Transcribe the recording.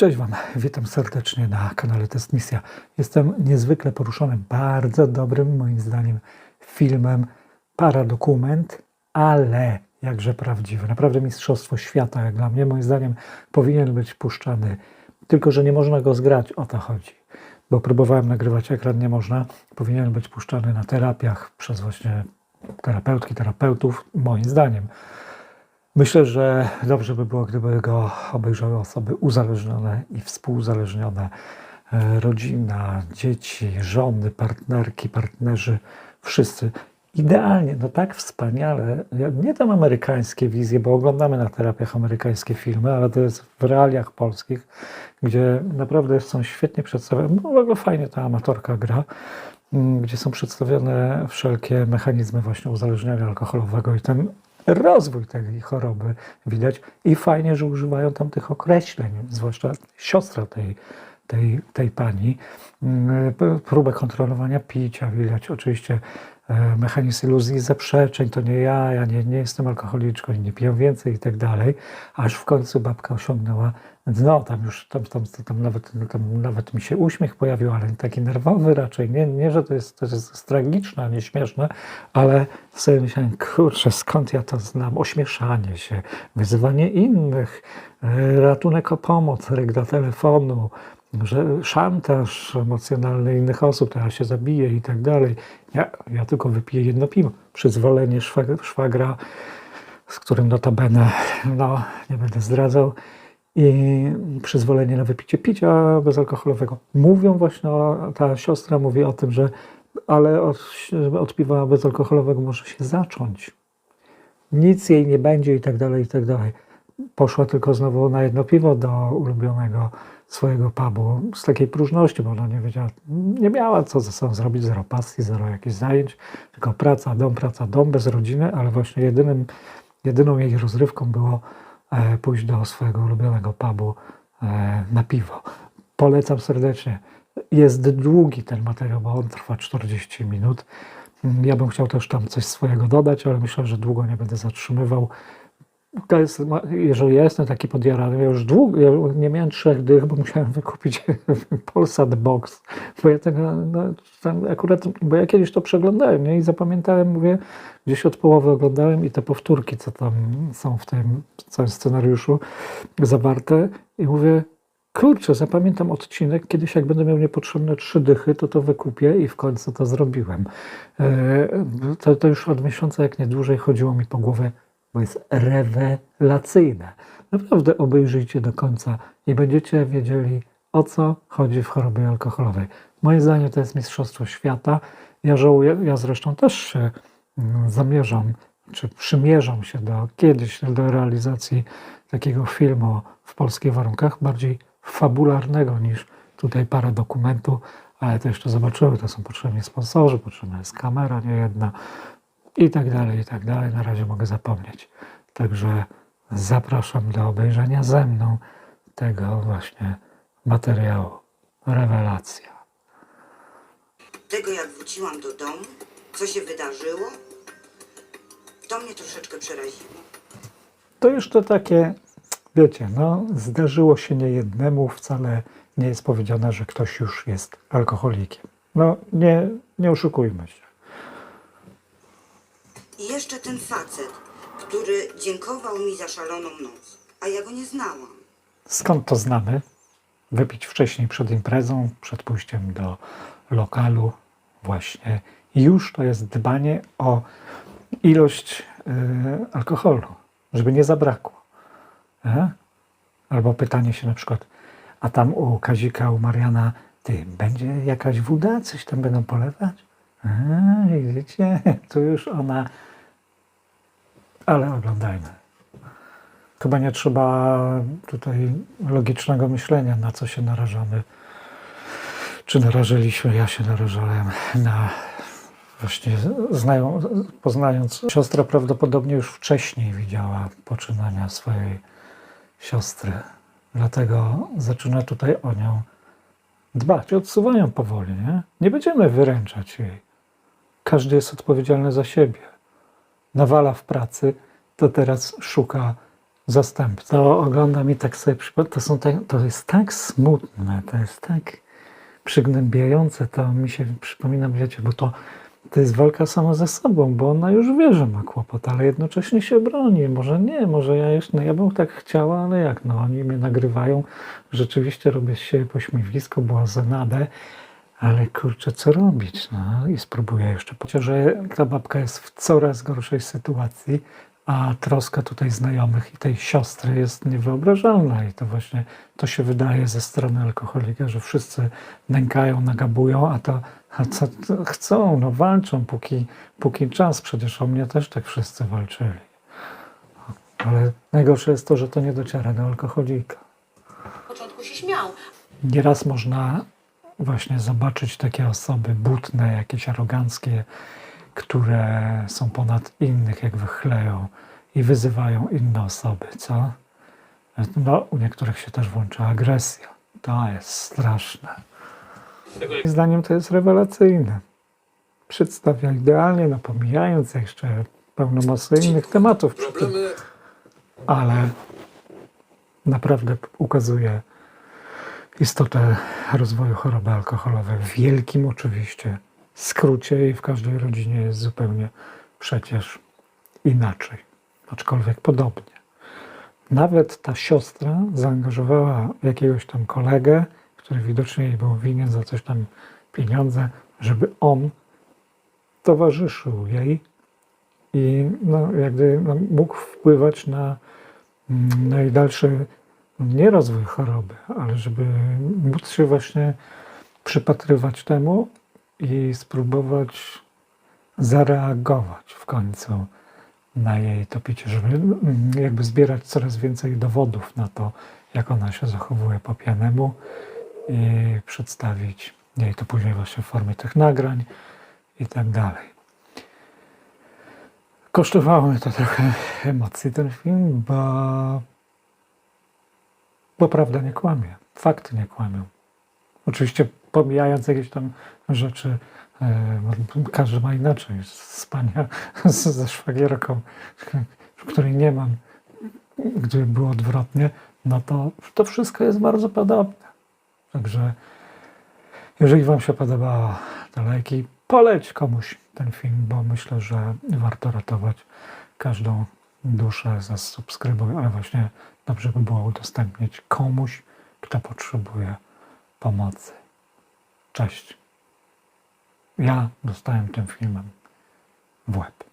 Cześć Wam, witam serdecznie na kanale Test Misja. Jestem niezwykle poruszony bardzo dobrym, moim zdaniem, filmem, paradokument, ale jakże prawdziwy. Naprawdę Mistrzostwo Świata, jak dla mnie, moim zdaniem, powinien być puszczany. Tylko, że nie można go zgrać, o to chodzi. Bo próbowałem nagrywać ekran, nie można. Powinien być puszczany na terapiach przez właśnie terapeutki, terapeutów, moim zdaniem. Myślę, że dobrze by było, gdyby go obejrzały osoby uzależnione i współuzależnione, e, rodzina, dzieci, żony, partnerki, partnerzy, wszyscy. Idealnie, no tak wspaniale. Nie tam amerykańskie wizje, bo oglądamy na terapiach amerykańskie filmy, ale to jest w realiach polskich, gdzie naprawdę są świetnie przedstawione. No w ogóle fajnie ta amatorka gra, mm, gdzie są przedstawione wszelkie mechanizmy właśnie uzależnienia alkoholowego i ten rozwój tej choroby widać i fajnie, że używają tam tych określeń, zwłaszcza siostra tej, tej, tej pani. Mm, Próbę kontrolowania picia widać, oczywiście e, mechanizm iluzji zaprzeczeń, to nie ja, ja nie, nie jestem alkoholiczką nie piję więcej i tak dalej, aż w końcu babka osiągnęła dno, tam już, tam, tam, tam, nawet, tam nawet mi się uśmiech pojawił, ale taki nerwowy raczej, nie, nie że to jest, to jest tragiczne, nie śmieszne, ale sobie myślałem, kurczę, skąd ja to znam, ośmieszanie się, wyzywanie innych, e, ratunek o pomoc, ryk do telefonu, że szantaż emocjonalny innych osób, ja się zabiję i tak dalej. Ja, ja tylko wypiję jedno piwo. Przyzwolenie szwagra, szwagra, z którym notabene, no, nie będę zdradzał, i przyzwolenie na wypicie picia bezalkoholowego. Mówią właśnie, o, ta siostra mówi o tym, że ale od, od piwa bezalkoholowego może się zacząć. Nic jej nie będzie i tak dalej, i tak dalej. Poszła tylko znowu na jedno piwo do ulubionego swojego pubu z takiej próżności, bo ona nie wiedziała, nie miała co ze sobą zrobić, zero pasji, zero jakichś zajęć, tylko praca, dom, praca, dom, bez rodziny, ale właśnie jedynym, jedyną jej rozrywką było e, pójść do swojego ulubionego pubu e, na piwo. Polecam serdecznie. Jest długi ten materiał, bo on trwa 40 minut. Ja bym chciał też tam coś swojego dodać, ale myślę, że długo nie będę zatrzymywał. To jest, jeżeli ja jestem taki podjarany, ja już długo, ja nie miałem trzech dych, bo musiałem wykupić Polsat Box, bo ja tego, no, akurat, bo ja kiedyś to przeglądałem nie? i zapamiętałem, mówię, gdzieś od połowy oglądałem i te powtórki, co tam są w tym całym scenariuszu zawarte i mówię, kurczę, zapamiętam odcinek, kiedyś jak będę miał niepotrzebne trzy dychy, to to wykupię i w końcu to zrobiłem. E, To, to już od miesiąca, jak nie dłużej, chodziło mi po głowie, bo jest rewelacyjne. Naprawdę obejrzyjcie do końca i będziecie wiedzieli, o co chodzi w chorobie alkoholowej. Moim zdaniem to jest Mistrzostwo Świata. Ja żałuję, ja zresztą też mm, zamierzam, czy przymierzam się do kiedyś do realizacji takiego filmu w polskich warunkach, bardziej fabularnego niż tutaj parę dokumentu, ale to jeszcze zobaczymy, to są potrzebni sponsorzy, potrzebna jest kamera, nie jedna i tak dalej, i tak dalej. Na razie mogę zapomnieć. Także zapraszam do obejrzenia ze mną tego właśnie materiału. Rewelacja. Tego jak wróciłam do domu, co się wydarzyło, to mnie troszeczkę przeraziło. To jeszcze takie, wiecie, no, zdarzyło się niejednemu, wcale nie jest powiedziane, że ktoś już jest alkoholikiem. No, nie, nie oszukujmy się. I jeszcze ten facet, który dziękował mi za szaloną noc, a ja go nie znałam. Skąd to znamy? Wypić wcześniej przed imprezą, przed pójściem do lokalu, właśnie. Już to jest dbanie o ilość y, alkoholu, żeby nie zabrakło. E? Albo pytanie się na przykład, a tam u Kazika, u Mariana, ty, będzie jakaś woda, coś tam będą polewać? A, widzicie, tu już ona... Ale oglądajmy. Chyba nie trzeba tutaj logicznego myślenia, na co się narażamy. Czy narażyliśmy? Ja się narażałem na właśnie znają, poznając siostrę prawdopodobnie już wcześniej widziała poczynania swojej siostry. Dlatego zaczyna tutaj o nią dbać. Odsuwają powoli, nie? Nie będziemy wyręczać jej. Każdy jest odpowiedzialny za siebie. Nawala w pracy, to teraz szuka zastępcy. To oglądam i tak sobie to, są tak, to jest tak smutne, to jest tak przygnębiające, to mi się przypomina, wiecie, bo to, to jest walka sama ze sobą, bo ona już wie, że ma kłopot, ale jednocześnie się broni. Może nie, może ja jeszcze, no ja bym tak chciała, ale jak, no oni mnie nagrywają, rzeczywiście robię siebie pośmiewisko, błazenadę, ale kurczę, co robić? No i spróbuję jeszcze. Chociaż że ta babka jest w coraz gorszej sytuacji, a troska tutaj znajomych i tej siostry jest niewyobrażalna. I to właśnie to się wydaje ze strony alkoholika, że wszyscy nękają, nagabują, a to a co chcą? No walczą, póki, póki czas. Przecież o mnie też tak wszyscy walczyli. Ale najgorsze jest to, że to nie dociera do alkoholika. Na początku się śmiał, Nieraz można właśnie zobaczyć takie osoby butne, jakieś aroganckie, które są ponad innych, jak wychleją i wyzywają inne osoby, co? No, u niektórych się też włącza agresja. To jest straszne. Moim zdaniem to jest rewelacyjne. Przedstawia idealnie, no pomijając jeszcze pełną masę innych tematów przy tym ale naprawdę ukazuje istotę rozwoju choroby alkoholowej w wielkim oczywiście skrócie i w każdej rodzinie jest zupełnie przecież inaczej, aczkolwiek podobnie. Nawet ta siostra zaangażowała jakiegoś tam kolegę, który widocznie jej był winien za coś tam pieniądze, żeby on towarzyszył jej i no, jakby no, mógł wpływać na mm, najdalszy nie rozwój choroby, ale żeby móc się właśnie przypatrywać temu i spróbować zareagować w końcu na jej to picie, żeby mm, jakby zbierać coraz więcej dowodów na to, jak ona się zachowuje po pijanemu i przedstawić jej to później właśnie w formie tych nagrań i tak dalej. Kosztowało mnie to trochę emocji ten film, bo, bo prawda nie kłamie, fakty nie kłamią. Oczywiście pomijając jakieś tam rzeczy, e, każdy ma inaczej. Spania ze szwagierką, której nie mam, gdyby było odwrotnie, no to to wszystko jest bardzo podobne. Także jeżeli Wam się podobało, to lajki, poleć komuś ten film, bo myślę, że warto ratować każdą duszę, zasubskrybuj, ale właśnie dobrze by było udostępnić komuś, kto potrzebuje pomocy. Cześć. Ja dostałem tym filmem w łeb.